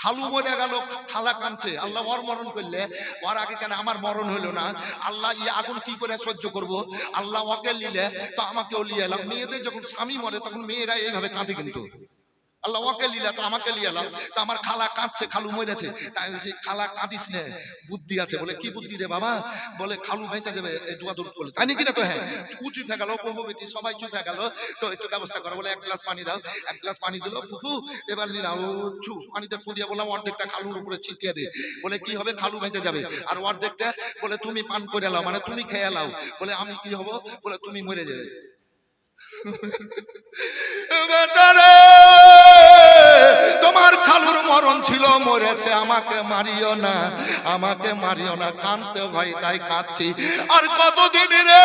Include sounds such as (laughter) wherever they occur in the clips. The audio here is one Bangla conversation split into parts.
খালু মরে গেল, খালা কাঁদছে। আল্লাহ ওর মরণ করলে, ওর আগে কেন আমার মরণ হলো না? আল্লাহ ইয়ে আগুন কি করে সহ্য করব? আল্লাহ ওকে নিলে, তো আমাকেও নিয়ে এলাম। মেয়েদের যখন স্বামী মরে, তখন মেয়েরা এইভাবে কাঁদে কিন্তু। আল্লাহ ওকে লিলা তো আমাকে লিয়ে এলাম তো আমার খালা কাঁদছে খালু মরেছে। তাই বলছি খালা কাঁদিস নে বুদ্ধি আছে। বলে কি বুদ্ধি রে বাবা? বলে খালু বেঁচে যাবে এই দুয়া দূর করলে। তাই নাকি না তো হ্যাঁ? চুপ হয়ে গেল বহু বেটি সবাই চুপ হয়ে গেল। তো একটু ব্যবস্থা করো বলে এক গ্লাস পানি দাও। এক গ্লাস পানি দিল ফুফু এবার নিলাম। চু পানিতে ফুদিয়ে বললাম অর্ধেকটা খালুর উপরে ছিটিয়ে দে। বলে কি হবে? খালু বেঁচে যাবে। আর অর্ধেকটা বলে তুমি পান করে লাও মানে তুমি খেয়ে লাও। বলে আমি কি হব? বলে তুমি মরে যাবে। (laughs) তোমার খালুর মরণ ছিল, মরেছে, আমাকে মারিও না, আমাকে মারিও না, কানতে ভাই তাই কাঁদছি। আর কতদিন রে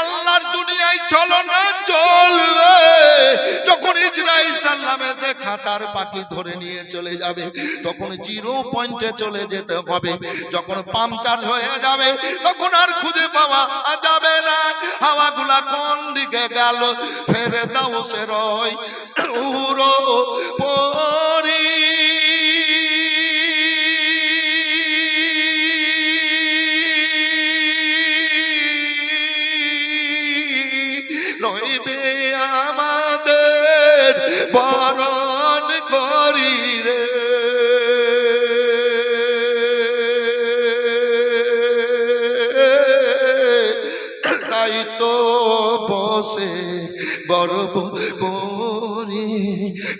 আল্লাহর দুনিয়ায় চলো না, চলবে। যখন ইসরাইল সাল্লাম এসে খাঁচার পাখি ধরে নিয়ে চলে যাবে, তখন জিরো পয়েন্টে চলে যেতে হবে। যখন পাংচার হয়ে যাবে, তখন আর খুঁজে পাওয়া যাবে না। হাওয়াগুলা কোন দিকে গেল? ফেরে দাও সে রয় তো বসে গর্ব করি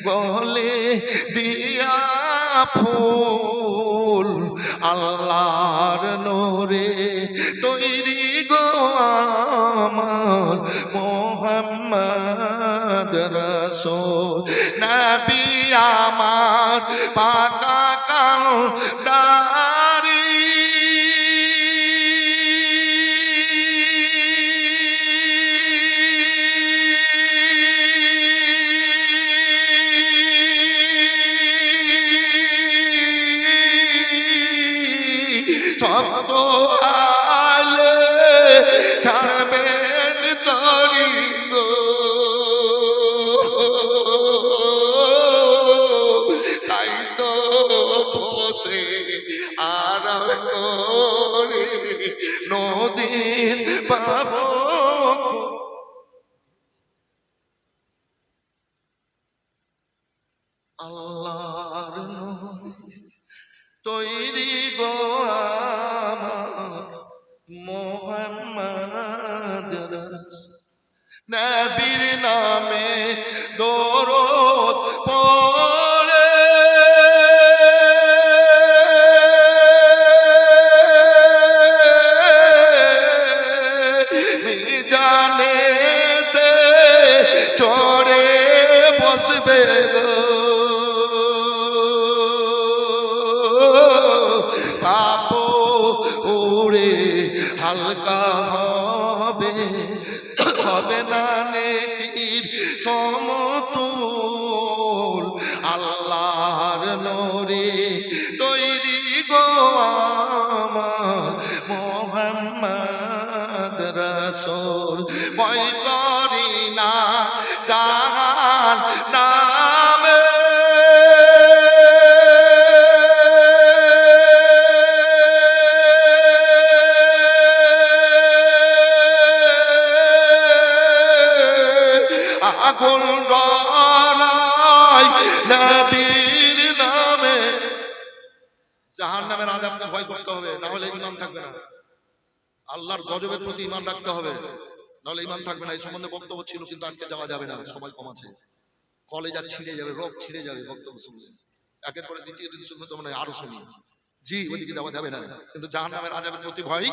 বলে দিয়া ফুল আল্লাহর নোরে তৈরি গো আমার মোহাম্মদ রসুল। নবী আমার পাকা কাল মোহাম্মদ। নবীর নামে দরদ পড়ে জানেতে চড়ে বসবে গো পাপ উড়ে হালকা হবে হবে না নেকির সমতুল ইমান থাকবে না। আল্লাহর গজবের প্রতি ইমান রাখতে হবে। নাহলে ইমান থাকবে না। এই সম্বন্ধে বক্তব্য ছিল, কিন্তু আজকে যাওয়া যাবে না। সময় কম আছে। কলেজ আর ছিঁড়ে যাবে, রোগ ছিঁড়ে যাবে বক্তব্য শুনলে। একের পরে দ্বিতীয় দিন শুনলে তো মানে আরও শুনি। জি, ওইদিকে যাওয়া যাবে না। কিন্তু জাহান নামের আজাবের প্রতি ভয়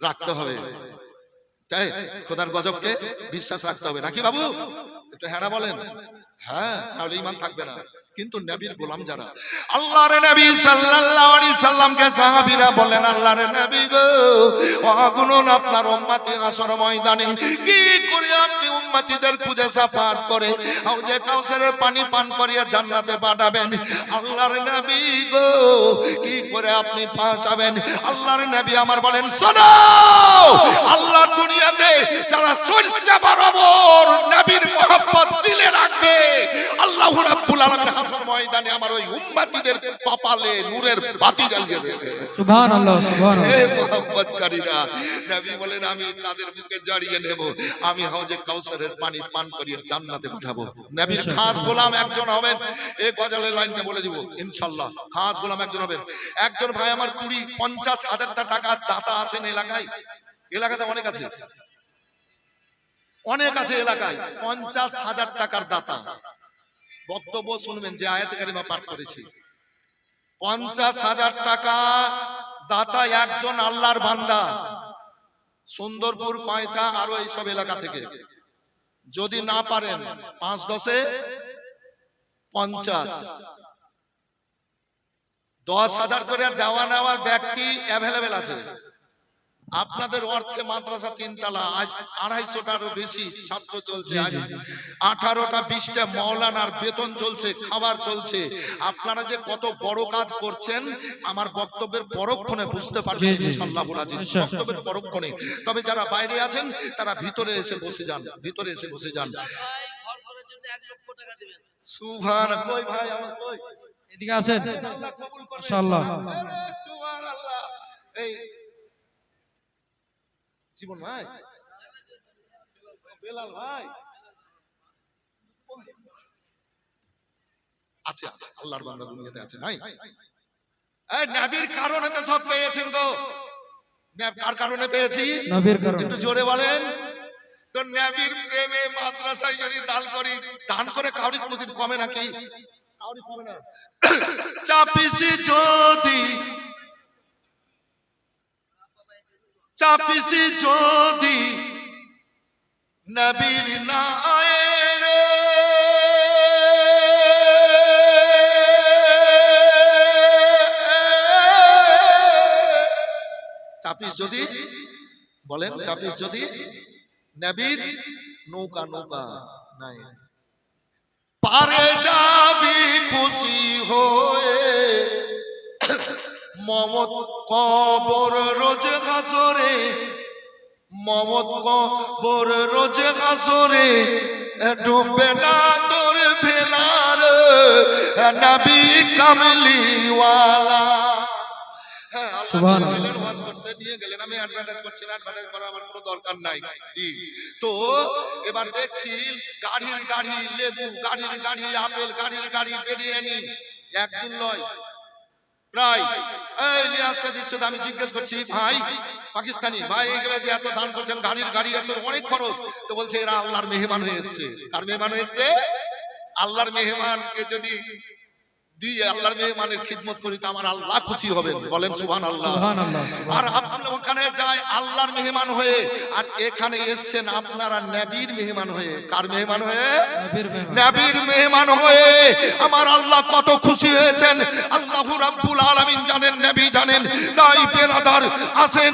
রাখতে হবে। তাই খোদার গজবকে বিশ্বাস রাখতে হবে। নাকি বাবু? একটু হ্যাঁ বলেন। হ্যাঁ তাহলে ইমান থাকবে না। কিন্তু নবীর গোলাম যারা? আল্লাহর নবী সাল্লাল্লাহু আলাইহি সাল্লামকে সাহাবীরা বলেন, আল্লাহর নবী গো, অগুণন আপনার উম্মতের আসর ময়দানে। কি করে আপনি উম্মতিদের খুঁজে সাফাত করে? হাউজে কাউসারের পানি পান করিয়ে জান্নাতে পাঠাবেন। আল্লাহর নবী গো, কি করে আপনি পৌঁছাবেন আল্লাহর নবী আমার বলেন, শোনো, আল্লাহর দুনিয়াতে নূরের বাতি জ্বালিয়ে দেবে সুবহান আল্লাহ সুবহান হে মোহাম্মদকারীরা নবী বলেন আমি তাদের বুকে জড়িয়ে নেব। আমি হাউজে কাউসারের পানি পান করিয়ে জান্নাতে পাঠাবো। নবীর খাস গোলাম একজন হবেন। এই গজালের লাইনটা বলে দিব ইনশাআল্লাহ খাস গোলাম একজন হবেন। একজন ভাই আমার কুড়ি পঞ্চাশ হাজারটা টাকা দাতা আছেন এলাকায়। এলাকাতে অনেক আছে। অনেক আছে এলাকায় পঞ্চাশ হাজার টাকার দাতা। বক্তব্য শুনবেন যে আয়াতে কারিমা পাঠ করেছি। পঞ্চাশ হাজার টাকা দাতা একজন আল্লাহর বান্দা। সুন্দরপুর কয়টা আরও এইসব এলাকা থেকে। যদি না পারেন, পাঁচ দশে পঞ্চাশ। দশ হাজার করে দেওয়া নেওয়ার ব্যক্তি অ্যাভেলেবেল আছে। আপনাদের অর্থে মাদ্রাসা তিনতলা আজ আড়াইশোটারও বেশি ছাত্র চলছে আজ আঠারোটা বিশটা মৌলানার বেতন চলছে খাবার চলছে আপনারা যে কত বড় কাজ করছেন আমার বক্তব্যের পরক্ষণে বুঝতে। ইনশাআল্লাহুল আজিজ। ইনশাআল্লাহ। বক্তব্যের পরক্ষণে তবে যারা বাইরে আছেন তারা ভিতরে এসে বসে যান ভিতরে এসে বসে যান সুভান কই ভাই আমার কই এদিকে আসেন। ইনশাআল্লাহ। সুবহানাল্লাহ। এই জীবন ভাই। বেলাল ভাই। আছে আছে আল্লাহর বান্দা দুনিয়াতে আছে নাই? এই নবীর কারণে তো সব পেয়েছেন তো। নব- কার কারণে পেয়েছি? নবীর কারণে। একটু জোরে বলেন। তো নবীর প্রেমে মাদ্রাসায় যদি দান করি দান করে কাউরি কোনোদিন কমে নাকি? কাউরি কমে না। চাপিসি যদি চাপিসি যদি নবীর নায়ের। চাপিস যদি, বলেন, চাপিস যদি নবীর নৌকা নৌকা নাই। পারে যাবি খুশি হয়ে। মমত কবর রোজ হাসরে মমত কবর রোজ হাসরে ডুবে না তোর ভেলার নবী কামলিওয়ালা। হ্যাঁ, করতে নিয়ে গেলেন। আমি অ্যাডভার্টাইজ করছি না অ্যাডভার্টাইজ করার আমার কোনো দরকার নাই। জি। তো এবার দেখছি গাড়ির গাড়ি লেবু গাড়ির গাড়ি আপেল গাড়ির গাড়ি বিরিয়ানি একদিন নয় প্রায়। এই লিয়াজ সাজিদ আমি জিজ্ঞেস করছি, ভাই, পাকিস্তানি, ভাই এগুলো যে এত দান করছেন, গাড়ির গাড়ি এত অনেক খরচ। তো বলছে, এরা আল্লাহর মেহমান হয়ে এসছে। আর মেহমান হয়েছে আল্লাহর মেহমানকে যদি দিয়ে আল্লাহর মেহমানের খিদমত করি তো আমার আল্লাহ খুশি হবেন। বলেন সুবহান আল্লাহ আর আপনি ওখানে যায় আল্লাহর মেহমান হয়ে আর এখানে এসছেন আপনারা নবীর মেহমান হয়ে। কার মেহমান হয়ে? নবীর মেহমান। হয়ে। আমার আল্লাহ কত খুশি হয়েছেন। আল্লাহ রাব্বুল আলামিন জানেন নবী জানেন। তাই বেরাদার আসেন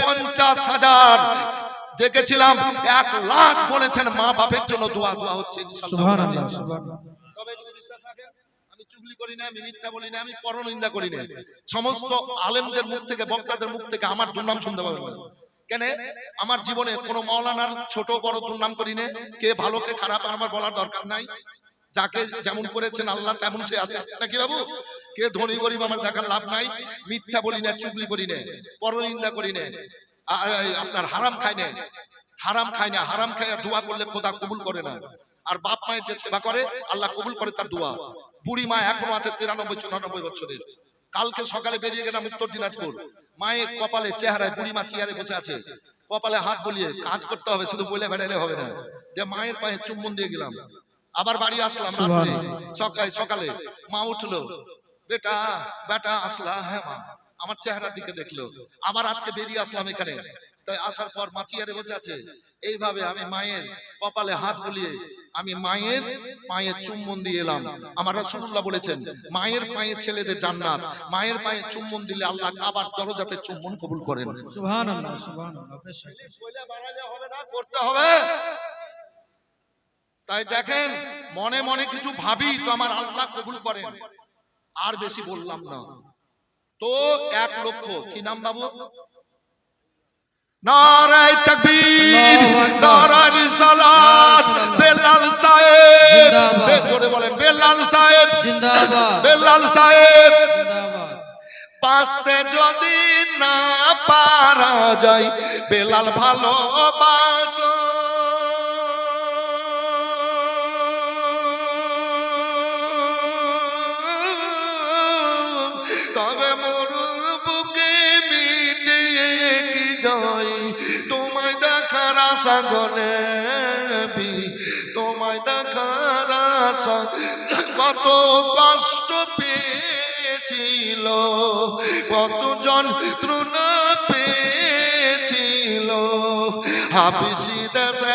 পঞ্চাশ হাজার। দেখেছিলাম এক লাখ বলেছেন মা বাপের জন্য দোয়া দোয়া হচ্ছে সুবহান তবে যদি বিশ্বাস রাখেন আমি চুগলি করি না আমি মিথ্যা বলি না আমি পরনিন্দা করি না সমস্ত আলেমদের মুখ থেকে, বক্তাদের মুখ থেকে আমার দুর্নাম শুনতে পাবেন না। কেন? আমার জীবনে কোনো মৌলানার ছোট বড় দুর্নাম করি না কে ভালো, কে খারাপ, আমার বলার দরকার নাই। যাকে যেমন করেছেন আল্লাহ, তেমন সে আছে। নাকি বাবু? কে ধনী, গরিব, আমার দেখার লাভ নাই। মিথ্যা বলি না চুগলি করি না পরনিন্দা করি না আপনার হারাম খাই না হারাম খায় না, হারাম খায় দোয়া করলে খোদা কবুল করে না। আর বাপ মায়ের যে সেবা করে, আল্লাহ কবুল করে তার দোয়া। বুড়ি মা এখনও আছে তিরানব্বই চুরানব্বই বছরের। কালকে সকালে বেরিয়ে গেলাম উত্তর দিনাজপুর। মায়ের কপালে চেহারায় বুড়ি মা চেয়ারে বসে আছে। কপালে হাত বলিয়ে কাজ করতে হবে শুধু বলে বেড়াইলে হবে না। যে মায়ের পায়ে চুম্বন দিয়ে গেলাম। আবার বাড়ি আসলাম রাত্রে। সকালে সকালে মা উঠল বেটা বেটা আসলা হ্যাঁ মা। আমার চেহারার দিকে দেখল। আবার আজকে বেরিয়ে আসলাম এখানে। তাই আসার পর মা চেয়ারে বসে আছে। এইভাবে আমি মায়ের কপালে হাত বুলিয়ে আমি মায়ের পায়ে চুম্বন দিয়ে এলাম। আমার রাসূলুল্লাহ বলেছেন মায়ের পায়ে ছেলেদের জান্নাত মায়ের পায়ে চুম্বন দিলে আল্লাহ আবার দরজাতে চুম্বন কবুল করেন। করতে হবে। তাই দেখেন মনে মনে কিছু ভাবি তো আমার আল্লাহ কবুল করেন। আর বেশি বললাম না। তো এক লক্ষ কি নাম বাবু? নারায় তকবীর। নারায় রিসালাত বেলাল সাহেব। জোরে বলেন বেলাল সাহেব। জিন্দাবাদ। বেলাল সাহেব। জিন্দাবাদ। বাঁচতে যদি না পারা যায় বেলাল ভালোবাস। দেখার আশা গলে তোমায় দেখার কত কষ্ট পেয়েছিল কত যন্ত্রণা পেয়েছিল। হাবিসি দেশে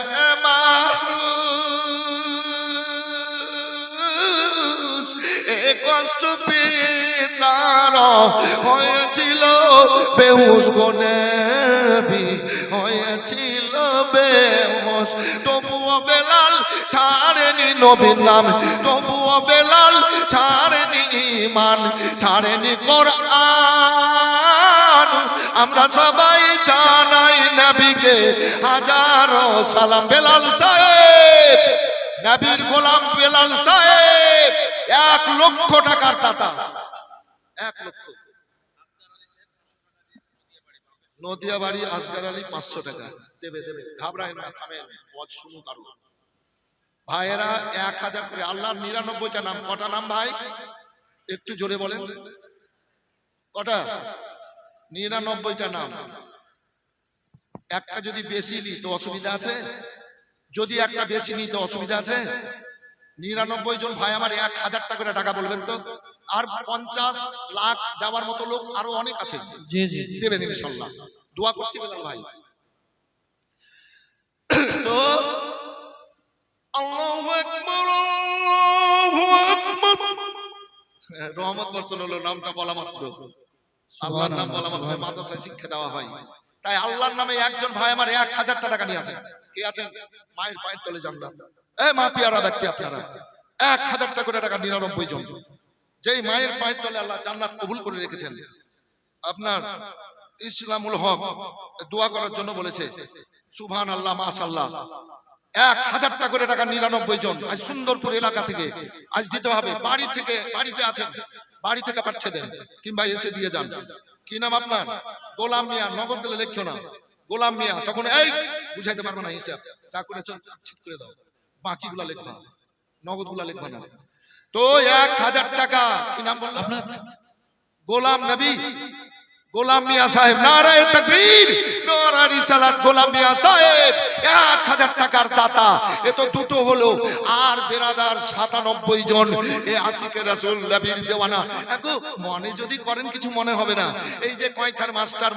কষ্ট পেয়ে হয়েছিল। বেহুশ গনেবি হয়েছিল। তবুও বেলাল ছাড়েনি নবীর নাম। তবুও বেলাল ছাড়েনি ইমান ছাড়েনি কোরআন। আমরা সবাই জানাই নবীকে হাজারো সালাম। বেলাল সাহেব, নবীর গোলাম বেলাল সাহেব, এক লক্ষ টাকার দাতা। এক লক্ষ। নদিয়া বাড়ি আসগার আলী পাঁচশো টাকা। দেবে দেবে। ঘাবড়ায় না থামেন। পথ শুনুক আরও ভাইয়েরা এক হাজার করে। আল্লাহর নিরানব্বইটা নাম। কটা নাম ভাই? একটু জোরে বলেন। কটা? নিরানব্বইটা নাম। একটা যদি বেশি নিই তো অসুবিধা আছে? যদি একটা বেশি নিই তো অসুবিধা আছে? নিরানব্বই জন ভাই আমার এক হাজার টাকা করে টাকা বলবেন তো? আর পঞ্চাশ লাখ দেওয়ার মতো লোক আরও অনেক আছে। জি জি। দেবেন ইনশাল্লাহ। দোয়া করছি বেলাল ভাই। তো? রহমত বর্ষণ হলো নামটা বলা মাত্র। আল্লাহর নাম বলা মাত্র মাদ্রাসায় শিক্ষা দেওয়া হয়। তাই আল্লাহর নামে একজন ভাই আমার এক হাজার টাকা নিয়ে আসেন। কে আছেন? মায়ের পায়ের তলে না এ মা পিয়ারা ব্যক্তি আপনারা। এক হাজার টাকা করে টাকা নিরানব্বই জন। যেই মায়ের পায়ের তলে আল্লাহ জান্নাত কবুল করে রেখেছেন। আপনার ইসলামুল হক দোয়া করার জন্য বলেছে সুবহান আল্লাহ মাশাল্লাহ এক হাজার টাকা করে টাকা নিরানব্বই জন আজ সুন্দরপুর এলাকা থেকে আজ দিতে হবে। বাড়ি থেকে বাড়িতে আছেন বাড়ি থেকে পাঠিয়ে দেন কিংবা এসে দিয়ে যান। কি নাম আপনার? গোলাম মিয়া নগদ গেলে লেখিও না। গোলাম মিয়া তখন এই বুঝাইতে পারব না হিসাব। যা করেছ ঠিক করে দাও। বাকিগুলা লিখবা নগদগুলা লিখবা না। তো এক হাজার টাকা কি নাম বললাম? আপনার গোলাম নবী। গোলাম মিয়া সাহেব, নারায় তকবীর। গোলাম মিয়া সাহেব, এক হাজার টাকার দাতা। এ তো দুটো হলো। আর বেরাদার সাতানব্বই জন। এ আশিকে রাসুল, নবীর দেওয়ানা। মনে যদি করেন, কিছু মনে হবে না। এই যে কয়থার মাস্টার